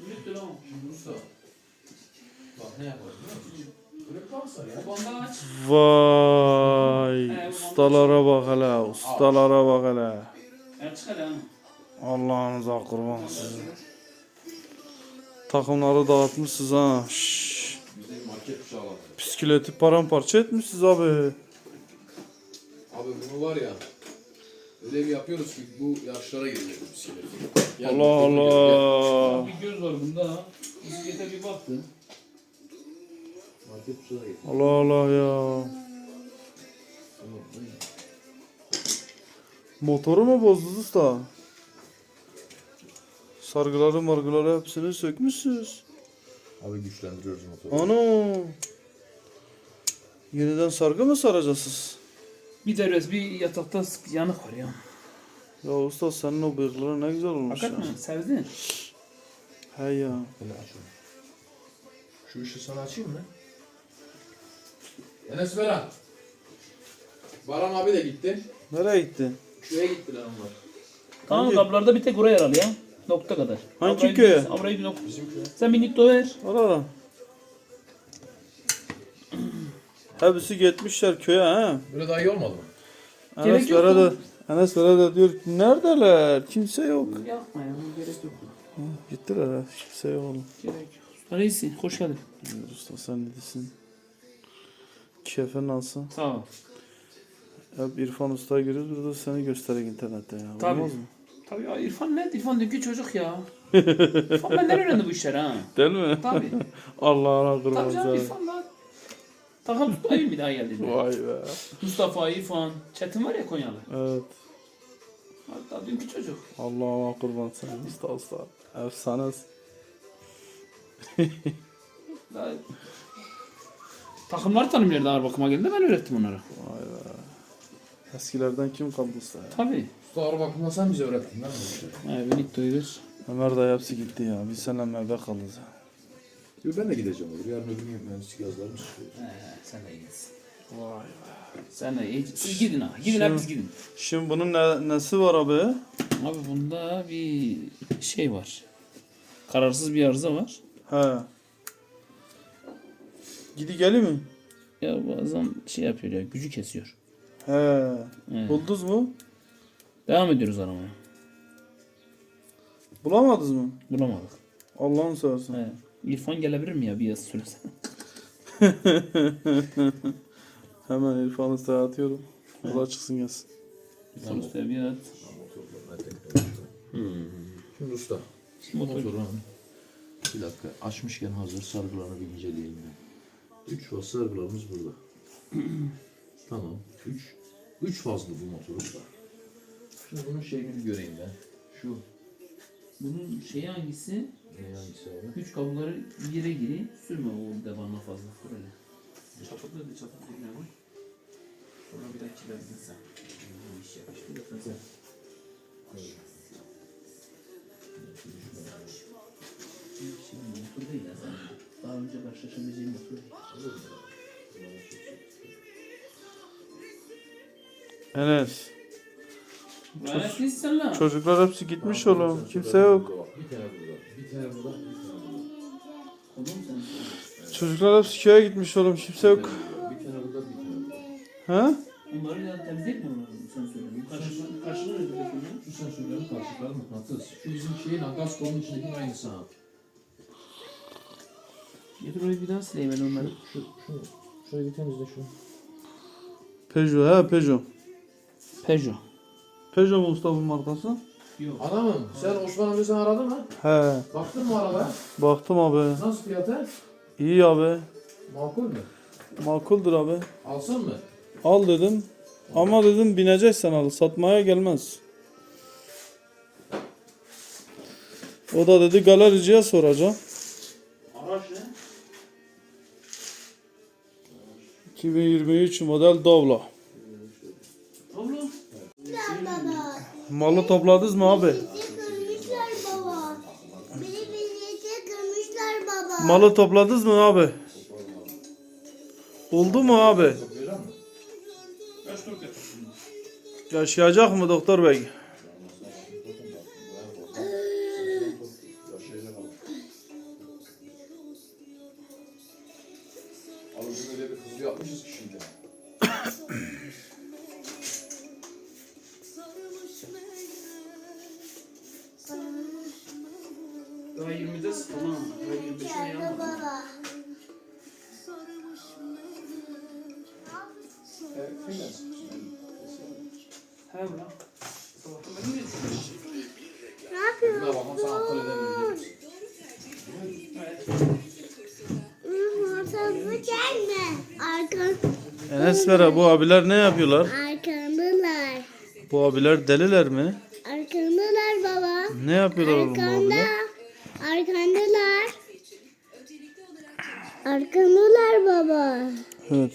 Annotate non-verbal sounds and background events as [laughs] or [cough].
Lütfen o. Şimdi usta. Bak ne yapalım. Vay ustalara bak hele ustalara bak hele. Allah'ınıza kurban sizin. Takımları dağıtmışsınız ha. Şşş. De. Bisikleti paramparça etmişsiniz abi. Abi bunu var ya. Öyle bir yapıyoruz ki bu yarışlara girecek bu bisiklet. Gel, Allah. Allah. Bir göz var bunda ha. Bisiklete bir baktın. Market. Allah Allah ya. Motoru mu bozdunuz usta? Sargıları margıları hepsini sökmüşsünüz. Abi güçlendiriyoruz motoru. Ana. Yeniden sargı mı saracaksınız? Bir de biraz bir yatakta yanık var ya. Ya usta senin o bıyıkların ne güzel olmuş ya. Hakikat mi? Sevdin. He ya. Hele aç onu. Şu ışığı sana açayım mı? Enes Beran. Baran abi de gitti. Nereye gitti? Köye gittiler onlar. Tamam Hangi- kaplarda bir tek oraya yaralı ya. Nokta kadar. Hangi Avrayı köye? Avrayı bir nokta. Bizim köye. Sen bir nitto ver. Ara Hepsi gitmişler köye ha. Böyle daha iyi olmadı mı? Enes Gerek yok de, ya. Enes Vere de diyor ki neredeler? Kimse yok. Yapma ya. Gerek yok. Hı, Gittiler ha. Kimse yok oğlum. Gerek yok. Reisi hoş geldin. Usta sen ne diyorsun? Keyfin nasıl? Sağ ol. Hep İrfan Usta'ya giriyoruz burada seni göstererek internette ya. Tabii. Olmaz mı? Tabii ya İrfan ne? İrfan dünkü çocuk ya. [laughs] İrfan benden öğrendi bu işleri ha. Değil mi? Tabii. [laughs] Allah'ına Tabii canım. İrfan da. Takım tutmayayım bir daha geldi. Vay be. Mustafa, İrfan, Çetin var ya Konyalı. Evet. Hatta dünkü çocuk. Allah'ına kurban sen. Usta usta. Efsanesin. [laughs] Daha... Takımları tanımıyordu ağır bakıma geldi ben öğrettim onlara. Vay be. Eskilerden kim kaldı usta ya? Tabii. Usta ağır bakımda sen bize öğrettin. Evet, Benit doyuruz. Ömer dayı hepsi gitti ya. Biz seninle meyve kalırız. ya. Yo, Ben de gideceğim olur. Yarın öbür gün mühendislik yazılarımız çıkıyor. He, sen de iyisin. Vay be. Sen de iyi. Siz gidin ha. Gidin hepiniz gidin. Şimdi bunun ne, nesi var abi? Abi bunda bir şey var. Kararsız bir arıza var. He. Gidi geli mi? Ya bazen şey yapıyor ya gücü kesiyor. He. Evet. Buldunuz mu? Devam ediyoruz aramaya. Bulamadınız mı? Bulamadık. Allah'ını seversen. He. İrfan gelebilir mi ya bir yazı. [laughs] Hemen İrfan Usta'ya atıyorum. Ola çıksın gelsin. İrfan Usta'ya bir at. Şimdi usta. Motor. Motoru abi. Bir dakika. Açmışken hazır sargılarını bir inceleyelim. ben. Üç faz sargılarımız burada. [clears throat] tamam. Üç. Üç fazlı bu motor usta. Şimdi bunun şeyini bir göreyim ben. Şu. Bunun şeyi hangisi? Ne hangisi abi? Güç kabloları bir yere giri. Sürme o devamlı fazla. Böyle. Çapakla da çapakla girme bak. Sonra bir daha kirledin sen. Bu iş. Bir dakika sen. Şimdi motor değil ya. Daha önce karşılaşabileceğim motor değil. Enes. Lan. Çocuklar hepsi gitmiş oğlum. Kimse yok. Bir tane burada. Bir tane burada. Bir tane burada. Oğlum sen. Çocuklar hepsi köye gitmiş oğlum. Kimse yok. He? Onları ya temizleyip mi onları? Sen söyle. Karşılığı, karşılığı ne demek oluyor? Şu sensörlerin karşılıkları mıknatıs. Şu bizim şeyin gaz kolunun içindeki aynısı ha. Getir orayı bir daha sileyim ben onları. Şu, şu, şurayı bir temizle şu. Peugeot he Peugeot. Peugeot. Peugeot mu usta bu markası? Yok. Adamım sen Osman amca sen aradın mı? He. Baktın mı arabaya? Baktım abi. Nasıl fiyatı? İyi abi. Makul mü? Makuldür abi. Alsın mı? Al dedim. Ama dedim bineceksen al. Satmaya gelmez. O da dedi galericiye soracağım. Araç ne? 2023 model Doblo. Malı topladınız mı abi? Kırmışlar baba. Beni kırmışlar baba. Malı topladınız mı abi? Oldu mu abi? Yaşayacak mı doktor bey? He ulan. Sabahtan beri ne yapıyorsun? Enes Vera bu abiler ne yapıyorlar? arkandalar. Bu abiler deliler mi? Arkandalar baba. Ne yapıyorlar oğlum bu abiler? Arkandalar. Arkandalar baba. Evet.